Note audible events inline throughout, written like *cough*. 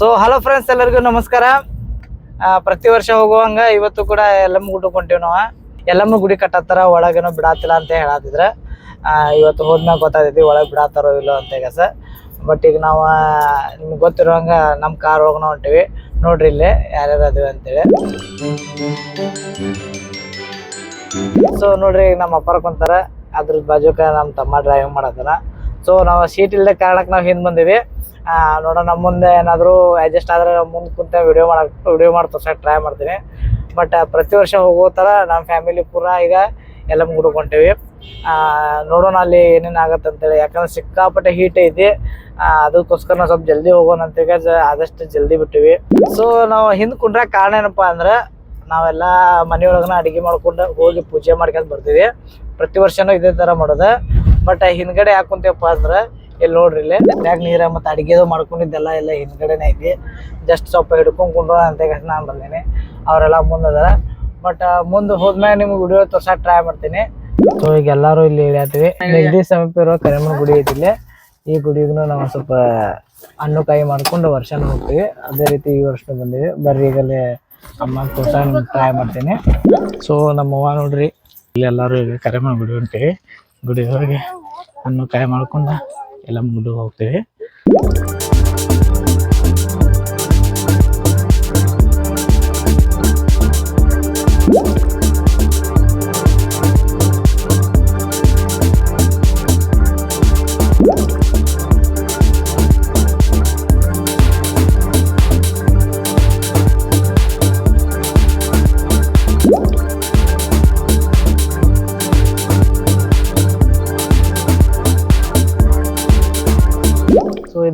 So hello friends ಎಲ್ಲರಿಗೂ ನಮಸ್ಕಾರ. ಪ್ರತಿ ವರ್ಷ ಹೋಗುವಂಗ ಇವತ್ತು ಕೂಡ ಎಲ್ಲಮ್ಮ ಗುಡ್ಡಕ್ಕೆ ಹೊಂಟೀವಿ ನಾವು. ಎಲ್ಲಮ್ಮ ಗುಡಿ ಕಟ್ಟತ್ತಾರ, ಒಳಗೇನೋ ಬಿಡಾತಿಲ್ಲ ಅಂತ ಹೇಳತ್ತಿದ್ರ ಇವತ್ತು ಹೋದ್ಮ್ಯಾಗ ಗೊತ್ತಾಗ್ತೈತಿ ಒಳಗೆ ಬಿಡಾತಾರೋ ಇಲ್ಲೋ ಅಂತ ಈಗ ಸರ್. ಬಟ್ ಈಗ ನಾವು, ನಿಮ್ಗೆ ಗೊತ್ತಿರೋಂಗ ನಮ್ಮ ಕಾರ್ ಒಳಗೆ ಹೊಂಟಿವಿ. ನೋಡ್ರಿ ಇಲ್ಲಿ ಯಾರ್ಯಾರು ಅದಿವಿ ಅಂತೇಳಿ. ಸೊ ನೋಡ್ರಿ ಈಗ ನಮ್ಮ ಅಪ್ಪರ ಕುಂತಾರ. ಅದ್ರ ಬಾಜುಕ ನಮ್ಮ ತಮ್ಮ ಡ್ರೈವಿಂಗ್ ಮಾಡತ್ತಾರ ಸೊ ನಾವು ಸೀಟ್ ಇಲ್ಲದೆ ಕಾರಣಕ್ಕೆ ನಾವು ಹಿಂದೆ ಬಂದೀವಿ. ನೋಡೋಣ, ನಮ್ಮ ಮುಂದೆ ಏನಾದರೂ ಅಡ್ಜಸ್ಟ್ ಆದ್ರೆ ಮುಂದೆ ಕುಂತ ವಿಡಿಯೋ ಮಾಡಕ್ ವಿಡಿಯೋ ಮಾಡಿ ತೋರ್ಸಕ್ಕೆ ಟ್ರೈ ಮಾಡ್ತೀನಿ. ಬಟ್ ಪ್ರತಿ ವರ್ಷ ಹೋಗೋ ಥರ ನಮ್ಮ ಫ್ಯಾಮಿಲಿ ಪೂರ ಈಗ ಎಲ್ಲ ಮುಗಿಡ್ಕೊಂತೀವಿ ನೋಡೋಣ ಅಲ್ಲಿ ಏನೇನು ಆಗತ್ತೆ ಅಂತೇಳಿ. ಯಾಕಂದ್ರೆ ಸಿಕ್ಕಾಪಟ್ಟೆ ಹೀಟ್ ಐತಿ. ಅದಕ್ಕೋಸ್ಕರ ನಾವು ಸ್ವಲ್ಪ ಜಲ್ದಿ ಹೋಗೋಣ ಅಂತ ಜ- ಆದಷ್ಟು ಜಲ್ದಿ ಬಿಟ್ಟಿವಿ. ಸೊ ನಾವು ಹಿಂದೆ ಕುಂಡ್ರೆ ಕಾರಣ ಏನಪ್ಪ ಅಂದ್ರೆ ನಾವೆಲ್ಲ ಮನೆಯೊಳಗನ ಅಡಿಗೆ ಮಾಡ್ಕೊಂಡು ಹೋಗಿ ಪೂಜೆ ಮಾಡ್ಕೊಂಡು ಬರ್ತೀವಿ. ಪ್ರತಿ ವರ್ಷನೂ ಇದೇ ತರ ಮಾಡೋದು. ಬಟ್ ಹಿಂದ್ಗಡೆ ಯಾಕೆ ಕುಂತೀವಪ್ಪ ಅಂದ್ರೆ ಇಲ್ಲಿ ನೋಡ್ರಿ ಇಲ್ಲಿ? ಬ್ಯಾಗ್ ನೀರ ಮತ್ತೆ ಅಡಿಗೆದು ಮಾಡ್ಕೊಂಡಿದ್ದೆಲ್ಲ ಎಲ್ಲ ಹಿಂದ್ಗಡೆನೆ ಐತಿ ಜಸ್ಟ್ ಸ್ವಲ್ಪ ಹಿಡ್ಕೊಂಡ್ ಕುಂಡ್ರ ಅಂತ ನಾನು ಬಂದೇನೆ. ಅವರೆಲ್ಲ ಮುಂದದಾರ ಬಟ್ ಮುಂದೆ ಹೋದ್ಮೇಲೆ ನಿಮ್ಗೆ ವಿಡಿಯೋ ತೋರ್ಸಕ್ ಟ್ರೈ ಮಾಡ್ತೀನಿ. ಸೊ ಈಗ ಎಲ್ಲಾರು ಇಲ್ಲಿ ಇಳಿಯತ್ತೀವಿ ನೆಗಡಿ ಸಮೀಪ ಇರೋ ಕರಿಮನ್ ಗುಡಿ ಐತಿ ಇಲ್ಲಿ. ಈ ಗುಡಿಗೂ ನಾವು ಸ್ವಲ್ಪ ಹಣ್ಣು ಕಾಯಿ ಮಾಡ್ಕೊಂಡು ವರ್ಷ ಹೋಗ್ತೀವಿ. ಅದೇ ರೀತಿ ಈ ವರ್ಷ ಬಂದೀವಿ. ಬರ್ರಿ ಈಗಲೇ ಅಮ್ಮ ತೋರ್ಸ ಟ್ರೈ ಮಾಡ್ತೀನಿ. ಸೊ ನಮ್ಮ ಅವ್ವ ನೋಡ್ರಿ. ಇಲ್ಲಿ ಎಲ್ಲರೂ ಈಗ ಕರಿಮನ್ ಗುಡಿ ಹೊಂಟೀವಿ ಗುಡಿ ಹೋಗಿ ಹಣ್ಣು ಕಾಯಿ ಮಾಡ್ಕೊಂಡು ಎಲ್ಲ ಗುಡಿ ಹೋಗ್ತೀವಿ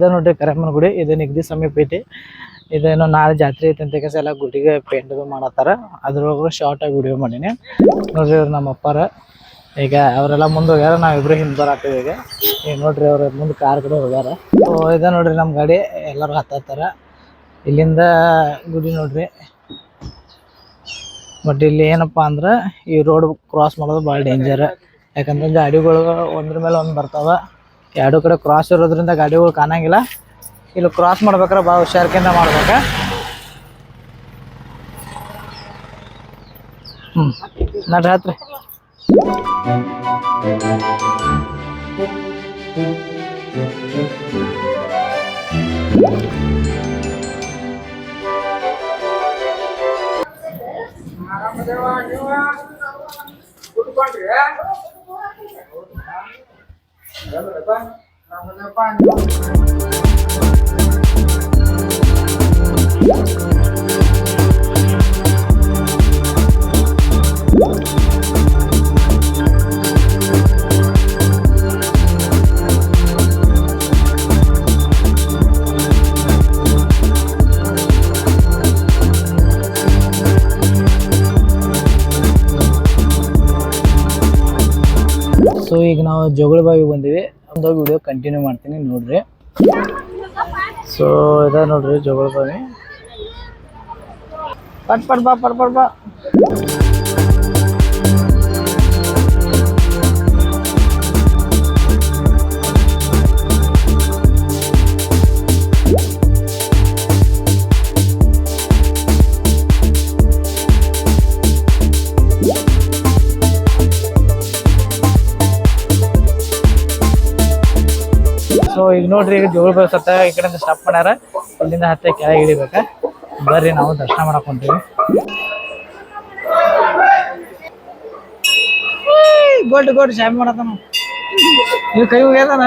ಇದ ನೋಡ್ರಿ ಕರಮ್ಮನ ಗುಡಿ, ಇದು ನಿಗದಿ ಸಮೀಪ ಐತಿ. ಇದೇನು ನಾಳೆ ಜಾತ್ರೆ ಐತಿ ಅಂತ ಕೆಲಸ ಎಲ್ಲ ಗುಡಿಗೆ ಪೇಂಟ್ ಮಾಡತ್ತಾರ. ಅದ್ರೊಳಗೆ ಶಾರ್ಟ್ ಆಗಿ ವಿಡಿಯೋ ಮಾಡೀನಿ. ನೋಡ್ರಿ ಇವ್ರು ನಮ್ಮ ಅಪ್ಪಾರ. ಈಗ ಅವರೆಲ್ಲ ಮುಂದೆ ಹೋಗ್ಯಾರ ನಾವಿಬ್ರು ಹಿಂದೆ ಬರಾತೀವಿ ಈಗ. ಈಗ ನೋಡ್ರಿ ಅವ್ರ ಮುಂದೆ ಕಾರ್ ಕಡೆ ಹೋಗ್ಯಾರ. ಇದ ನೋಡ್ರಿ ನಮ್ಮ ಗಾಡಿ, ಎಲ್ಲರೂ ಹತ್ತಾರ ಇಲ್ಲಿಂದ ಗುಡಿ ನೋಡ್ರಿ. ಬಟ್ ಇಲ್ಲಿ ಏನಪ್ಪಾ ಅಂದ್ರೆ ಈ ರೋಡ್ ಕ್ರಾಸ್ ಮಾಡೋದು ಭಾಳ ಡೇಂಜರ್ ಯಾಕಂದ್ರೆ ಗಾಡಿಗಳು ಒಂದ್ರ ಮೇಲೆ ಒಂದು ಬರ್ತಾವ. ಎರಡು ಕಡೆ ಕ್ರಾಸ್ ಇರೋದ್ರಿಂದ ಗಾಡಿಗಳು ಕಾಣಂಗಿಲ್ಲ. ಇಲ್ಲಿ ಕ್ರಾಸ್ ಮಾಡ್ಬೇಕಾರೆ ಭಾಳ ಹುಷಾರಿಕೆಯಿಂದ ಮಾಡ್ಬೇಕ. ಹ್ಮ್, ನಡ್ರಿ ಹತ್ರಿ ಸೊ ಈಗ ನಾವು ಜಗಳ ಬಾವಿ ಬಂದಿವಿ. ಒಂದು ವಿಡಿಯೋ ಕಂಟಿನ್ಯೂ ಮಾಡ್ತೀನಿ, ನೋಡ್ರಿ. ಸೊ ಇದ ನೋಡ್ರಿ ಜಗಳ ಬಾವಿ. ಪಟ್ ಪಟ್ ಬಾ, ಪಟ್ ಪಟ್ ಬಾ. ಈಗ ನೋಡ್ರಿ, ಈಗ ಜೋಳ ಬಸ್ ಹತ್ತ ಈ ಕಡೆಯಿಂದ ಸ್ಟಾಪ್ ಮಾಡ್ಯಾರ. ಇಲ್ಲಿಂದ ಹತ್ತೆ ಕೆಳಗೆ ಇಳಿಬೇಕ. ಬರ್ರಿ, ನಾವು ದರ್ಶನ ಮಾಡಕ್ ಹೊಂತೀವಿ ಗೊಡ್ ಗೊಡ್ ಶಾಮಿ ಮಾಡತಾನ ನೀವು ಕೈ ಹೋಗ್ಯದನ?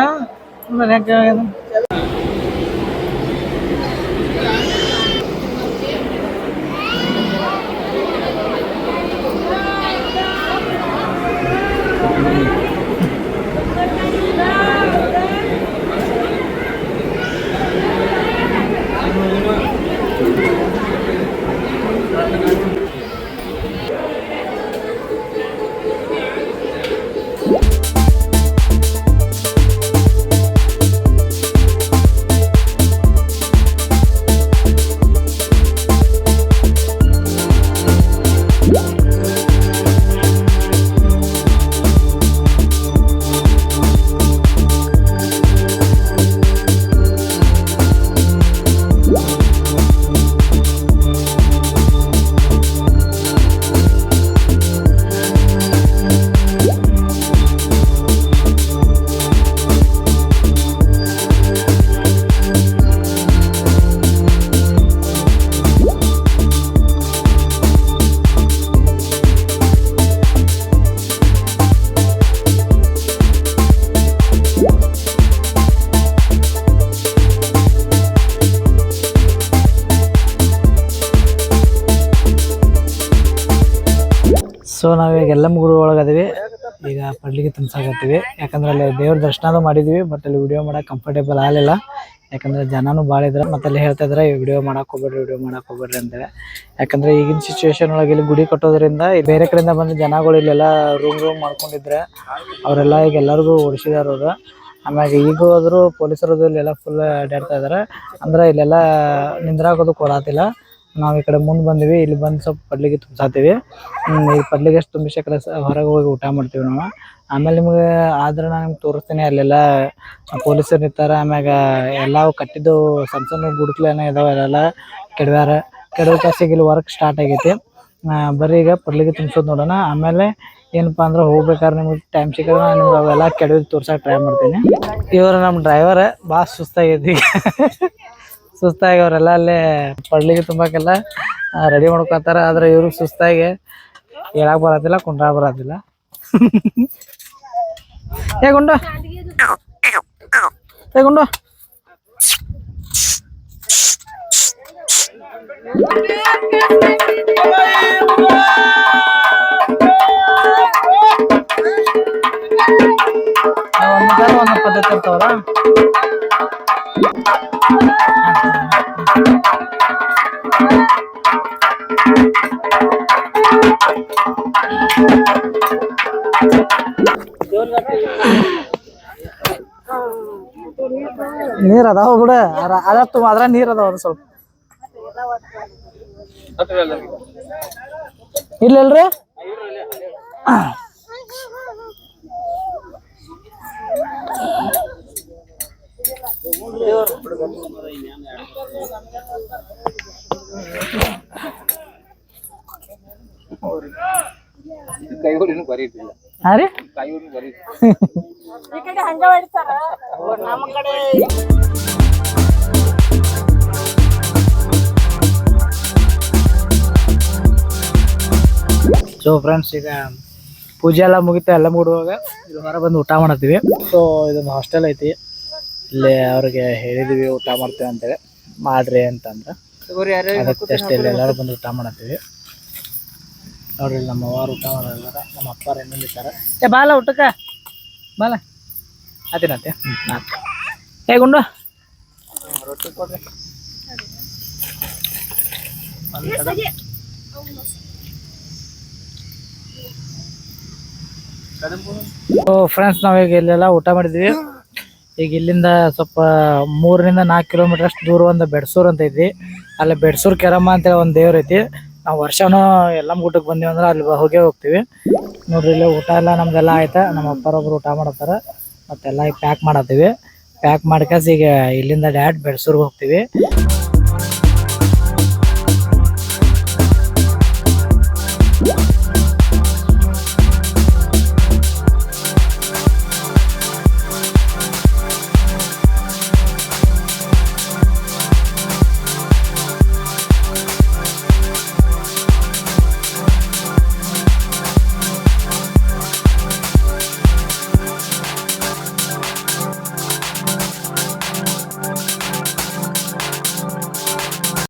ಸೊ ನಾವೀಗ ಎಲ್ಲ ಮುಗುರು ಒಳಗದೀವಿ ಈಗ ಪಡ್ಲಿಕ್ಕೆ ತಿನ್ಸಾಕತ್ತೀವಿ ಯಾಕಂದ್ರೆ ಅಲ್ಲಿ ದೇವ್ರ ದರ್ಶನ ಮಾಡಿದ್ವಿ ಬಟ್ ಅಲ್ಲಿ ವಿಡಿಯೋ ಮಾಡಕ್ ಕಂಫರ್ಟೇಬಲ್ ಆಗಲಿಲ್ಲ. ಯಾಕಂದ್ರೆ ಜನನೂ ಭಾಳ ಇದ್ರ, ಮತ್ತೆ ಅಲ್ಲಿ ಹೇಳ್ತಾ ಇದ್ರೆ ವಿಡಿಯೋ ಮಾಡಕ್ ಹೋಗ್ಬೇಡ್ರಿ ವಿಡಿಯೋ ಮಾಡಕ್ ಹೋಗ್ಬೇಡ್ರಿ ಅಂತೇಳಿ ಯಾಕಂದ್ರೆ ಈಗಿನ ಸಿಚುವೇಶನ್ ಒಳಗೆ ಇಲ್ಲಿ ಗುಡಿ ಕಟ್ಟೋದ್ರಿಂದ ಬೇರೆ ಕಡೆಯಿಂದ ಬಂದು ಜನಗಳು ಇಲ್ಲೆಲ್ಲ ರೂಮ್ ರೂಮ್ ಮಾಡ್ಕೊಂಡಿದ್ರೆ ಅವರೆಲ್ಲ ಈಗ ಎಲ್ಲರಿಗೂ ಓಡಿಸಿದಾರ ಅವರು. ಆಮ್ಯಾಗ ಈಗ ಹೋದ್ರು ಪೊಲೀಸರು ಇಲ್ಲೆಲ್ಲ ಫುಲ್ ಅಡ್ಡಾಡ್ತಾ ಇದಾರೆ. ಅಂದ್ರೆ ಇಲ್ಲೆಲ್ಲ ನಿಂದ್ರಾಗೋದು ಕೊಡಾತಿಲ್ಲ. ನಾವು ಈ ಕಡೆ ಮುಂದೆ ಬಂದಿವಿ, ಇಲ್ಲಿ ಬಂದು ಸ್ವಲ್ಪ ಪಡ್ಲಿಗೆ ತುಂಬಿಸಾತೀವಿ. ಈ ಪಡ್ಲಿಗೆ ಎಷ್ಟು ತುಂಬಿಸಿ ಕಡೆ ಹೊರಗೆ ಹೋಗಿ ಊಟ ಮಾಡ್ತೀವಿ ನಾವು. ಆಮೇಲೆ ನಿಮ್ಗೆ ಆದ್ರೆ ನಾನು ನಿಮ್ಗೆ ತೋರಿಸ್ತೀನಿ, ಅಲ್ಲೆಲ್ಲ ಪೊಲೀಸರು ನಿಂತಾರ, ಆಮ್ಯಾಗ ಎಲ್ಲ ಕಟ್ಟಿದ್ದು ಸಣ್ಣ ಸಣ್ಣ ಗುಡ್ಕ್ಲೇನ ಇದಾವೆ ಅಲ್ಲೆಲ್ಲ ಕೆಡವ್ಯಾರ. ಕೆಡವ ಕಾಸಿಗೆ ಇಲ್ಲಿ ವರ್ಕ್ ಸ್ಟಾರ್ಟ್ ಆಗೈತಿ. ಬರೀ ಈಗ ಪಡ್ಲಿಗೆ ತುಂಬಿಸೋದು ನೋಡೋಣ. ಆಮೇಲೆ ಏನಪ್ಪಾ ಅಂದ್ರೆ ಹೋಗ್ಬೇಕಾದ್ರೆ ನಿಮ್ಗೆ ಟೈಮ್ ಸಿಕ್ಕಿದ್ರೆ ನಾನು ನಿಮ್ಗೆ ಅವೆಲ್ಲ ಕೆಡವಿ ತೋರ್ಸಕ್ಕೆ ಟ್ರೈ ಮಾಡ್ತೀನಿ. ಇವರು ನಮ್ಮ ಡ್ರೈವರ್ ಭಾಳ ಸುಸ್ತಾಗೈತಿ *laughs* ಸುಸ್ತಾಗಿ ಅವರೆಲ್ಲ ಅಲ್ಲೇ ಪಡ್ಲಿಗೆ ತುಂಬಾಕೆಲ್ಲ ರೆಡಿ ಮಾಡ್ಕೊತಾರ. ಆದ್ರೆ ಇವ್ರಿಗೆ ಸುಸ್ತಾಗಿ ಹೇಳಕ್ ಬರೋದಿಲ್ಲ ಕುಂಡ್ರ ಬರೋದಿಲ್ಲ ಏ, ಗುಂಡು. ಏ, ಗುಂಡು. ಒಂದ್ ಒಂದ್ ಪದ್ಧತಿ ಇರ್ತಾವಲ್ಲ? ನೀರ್ ಅದಾವ ಬಿಡ. ಅದ ತುಂಬ ಅದ್ರ ನೀರ್ ಅದಾವ ಅದು ಸ್ವಲ್ಪ. ಇಲ್ಲ ಇಲ್ರಿ ಕೈಗಳು ಬರೀತಿಲ್ಲ. *laughs* ಹಾ ರೀ ನಮ್ಮ ಕಡೆ ಸೊ ಫ್ರೆಂಡ್ಸ್ ಈಗ ಪೂಜೆ ಎಲ್ಲ ಮುಗಿತಾ ಎಲ್ಲ ಮುಗಿಡುವಾಗ ಇಲ್ಲಿ ಹೊರ ಬಂದು ಊಟ ಮಾಡತ್ತೀವಿ ಸೊ ಇದೊಂದು ಹಾಸ್ಟೆಲ್ ಐತಿ. ಇಲ್ಲಿ ಅವ್ರಿಗೆ ಹೇಳಿದೀವಿ ಊಟ ಮಾಡ್ತೇವೆ ಅಂತೇಳಿ. ಮಾಡ್ರಿ ಅಂತಂದ್ರೆ. ಅದಕ್ಕೆ ಅಷ್ಟೇ ಇಲ್ಲಿ ಎಲ್ಲರೂ ಬಂದು ಊಟ ಮಾಡತ್ತೀವಿ ನೋಡ್ರಿ ನಮ್ಮ ಅವ್ರು ಊಟ ಮಾಡೋಲ್ಲ ನಮ್ಮ ಅಪ್ಪಾರ ಇನ್ನೊಂದಿದ್ದಾರೆ. ಏ ಬಾಲ ಊಟಕ್ಕ. ಬಾಲ. ಆತಿನತ್ತೆ ಏ ಗುಂಡು ರೊಟ್ಟಿ ಫ್ರೆಂಡ್ಸ್ ನಾವೀಗ ಇಲ್ಲೆಲ್ಲ ಊಟ ಮಾಡಿದ್ವಿ. ಈಗ ಇಲ್ಲಿಂದ ಸ್ವಲ್ಪ ಮೂರರಿಂದ ನಾಲ್ಕು ಕಿಲೋಮೀಟರ್ ಅಷ್ಟು ದೂರ ಒಂದು ಬೆಡ್ಸೂರ್ ಅಂತ ಐತಿ ಅಲ್ಲಿ ಬೆಡ್ಸೂರ್ ಕೆರಮ್ಮ ಅಂತೇಳಿ ಒಂದು ದೇವ್ರ ಐತಿ. ನಾವು ವರ್ಷನೂ ಎಲ್ಲ ಊಟಕ್ಕೆ ಬಂದೀವಿ ಅಂದ್ರೆ ಅಲ್ಲಿ ಹೋಗೇ ಹೋಗ್ತೀವಿ. ನೋಡ್ರಿ ಇಲ್ಲಿ ಊಟ ಎಲ್ಲ ನಮ್ದೆಲ್ಲ ಆಯ್ತಾ, ನಮ್ಮ ಅಪ್ಪರೊಬ್ರು ಊಟ ಮಾಡತ್ತಾರ, ಮತ್ತೆಲ್ಲ ಈಗ ಪ್ಯಾಕ್ ಮಾಡತ್ತೀವಿ. ಪ್ಯಾಕ್ ಮಾಡ್ಕಸ್ ಈಗ ಇಲ್ಲಿಂದ ಡ್ಯಾಟ್ ಬೆಡ್ಸೂರ್ಗೆ ಹೋಗ್ತೀವಿ.